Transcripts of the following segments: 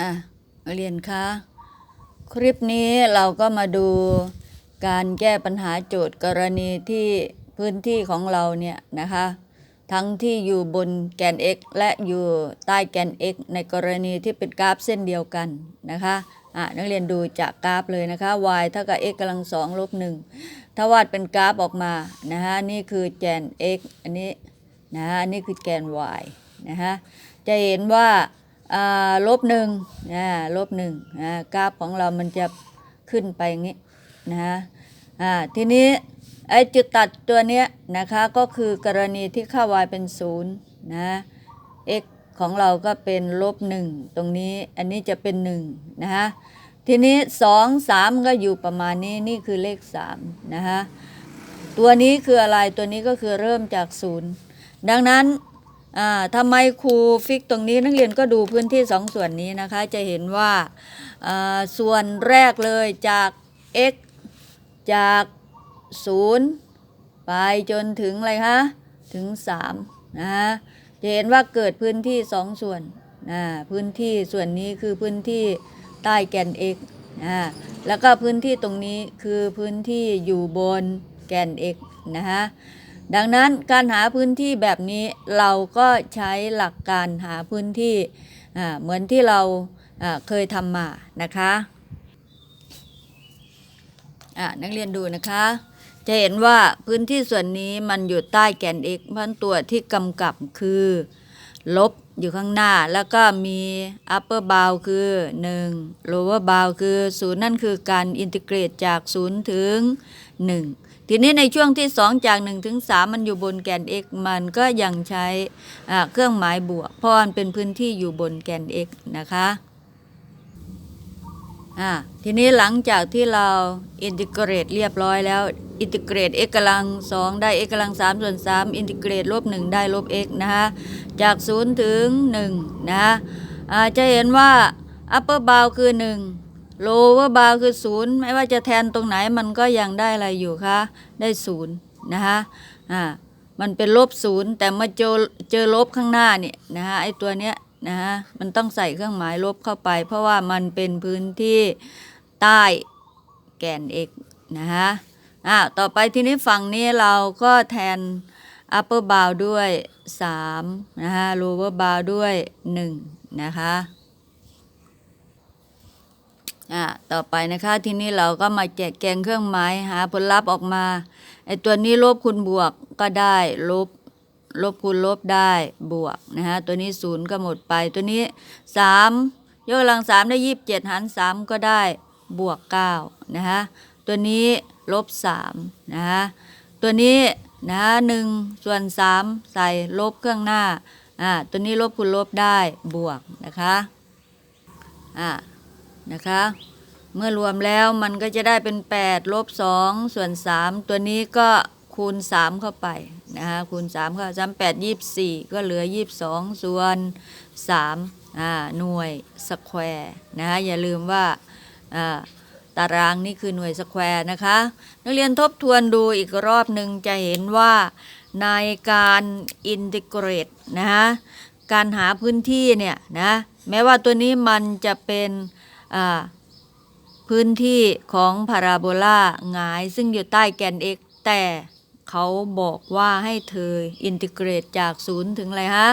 อะนักเรียนคะคลิปนี้เราก็มาดูการแก้ปัญหาโจทย์กรณีที่พื้นที่ของเราเนี่ยนะคะ ทั้งที่อยู่บนแกน x และอยู่ใต้แกน x ในกรณีที่เป็นกราฟเส้นเดียวกันนะคะอะนักเรียนดูจากกราฟเลยนะคะ y เท่ากับ x กำลังสองลบหนึ่งถ้าวาดเป็นกราฟออกมานะคะนี่คือแกน x อันนี้นะฮะนนี้คือแกน y นะคะจะเห็นว่า ลบหนึ่งอ่าลบหนึ่งอ่ากราฟของเรามันจะขึ้นไปอย่างนี้นะฮะอ่าทีนี้ไอ้จุดตัดตัวเนี้ยนะคะก็คือกรณีที่ค่า y เป็นศูนย์นะ x ของเราก็เป็นลบหนึ่งตรงนี้อันนี้จะเป็นหนึ่งนะฮะทีนี้สองสามก็อยู่ประมาณนี้นี่คือเลขสามนะฮะตัวนี้คืออะไรตัวนี้ก็คือเริ่มจากศูนย์ดังนั้น ทำไมครูฟิกตรงนี้นักเรียนก็ดูพื้นที่สองส่วนนี้นะคะ จะเห็นว่าส่วนแรกเลยจาก x จาก 0 ไปจนถึงอะไรคะถึง3นะฮะจะเห็นว่าเกิดพื้นที่สองส่วนนะพื้นที่ส่วนนี้คือพื้นที่ใต้แกน x นะแล้วก็พื้นที่ตรงนี้คือพื้นที่อยู่บนแกน x นะฮะ ดังนั้นการหาพื้นที่แบบนี้เราก็ใช้หลักการหาพื้นที่เหมือนที่เราเคยทำมานะคะนักเรียนดูนะคะ จะเห็นว่าพื้นที่ส่วนนี้มันอยู่ใต้แกน x เพราะฉะนั้นตัวที่กำกับคือ ลบอยู่ข้างหน้าแล้วก็มี upper bound คือ 1 lower bound คือ 0 นั่นคือการอินทิเกรตจาก 0 ถึง 1 ทีนี้ในช่วงที่ 2 จาก1ถึง3มันอยู่บนแกน x มันก็ยังใช้เครื่องหมายบวกเพราะมันเป็นพื้นที่อยู่บนแกน x นะคะทีนี้หลังจากที่เราอินทิเกรตเรียบร้อยแล้วอินทิเกรต x กำลัง2ได้ x กำลัง3ส่วน3อินทิเกรตลบ1ได้ลบ x นะคะจาก0ถึง1นะอ่าจะเห็นว่า upper bound คือ 1 lower bound คือ0ไม่ว่าจะแทนตรงไหนมันก็ยังได้อะไรอยู่คะได้0นย์นะคะอ่ามันเป็นลบ0แต่มาเจอเจอลบข้างหน้าเนี่ยนะคะไอตัวเนี้ยนะฮะมันต้องใส่เครื่องหมายลบเข้าไป เพราะว่ามันเป็นพื้นที่ใต้แกน x นะคะอ่าต่อไปทีนี้ฝั่งนี้เราก็แทน upper bound ด้วย3นะคะ lower bound ด้วย 1 นะคะ อ่าต่อไปนะคะทีนี้เราก็มาแจกแกงเครื่องหมายหาผลลัพธ์ออกมาไอตัวนี้ลบคูณบวกก็ได้ลบลบคูณลบได้บวกนะฮะตัวนี้ศูนย์ก็หมดไปตัวนี้สามยกกำลังสามได้ยี่สิบเจ็ดหารสามก็ได้บวกเก้านะฮะตัวนี้ลบสามนะฮะตัวนี้นะฮะหนึ่งส่วนสามใส่ลบเครื่องหน้าอ่าตัวนี้ลบคูณลบได้บวกนะคะอ่า นะคะ เมื่อรวมแล้วมันก็จะได้เป็น 8 ลบ 2 ส่วน 3 ตัวนี้ก็คูณ 3 เข้าไปนะคะคูณ 3 เข้า3 8 24ก็เหลือ 22 ส่วน 3 อ่า หน่วยสแควร์นะคะอย่าลืมว่า อ่าตารางนี่คือหน่วยสแควร์นะคะ นักเรียนทบทวนดูอีกรอบหนึ่งจะเห็นว่าในการอินทิเกรตนะคะการหาพื้นที่เนี่ยนะแม้ว่าตัวนี้มันจะเป็น พื้นที่ของพาราโบลาหงายซึ่งอยู่ใต้แกน x แต่เขาบอกว่าให้เธออินทิเกรตจาก0ถึงอะไรฮะ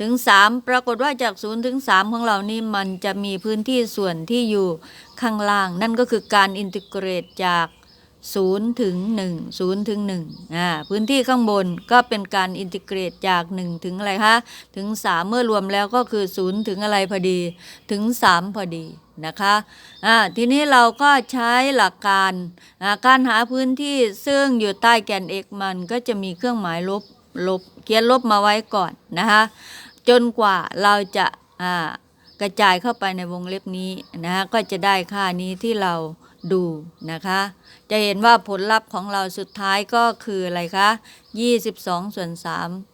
ถึง 3 ปรากฏว่าจาก0ถึง 3 ของเรานี่มันจะมีพื้นที่ส่วนที่อยู่ข้างล่าง นั่นก็คือการอินทิเกรตจาก0ถึง1 0ถึง1อ่าพื้นที่ข้างบนก็เป็นการอินทิเกรตจาก 1 ถึงอะไรคะ ถึง 3 เมื่อรวมแล้วก็คือ 0 ถึงอะไรพอดี ถึง 3 พอดี นะคะอ่าทีนี้เราก็ใช้หลักการการหาพื้นที่ซึ่งอยู่ใต้แกน x มันก็จะมีเครื่องหมายลบลบเขียนลบมาไว้ก่อนนะคะจนกว่าเราจะกระจายเข้าไปในวงเล็บนี้นะคะก็จะได้ค่านี้ที่เราดูนะคะ จะเห็นว่าผลลัพธ์ของเราสุดท้ายก็คืออะไรคะ 22 ส่วน 3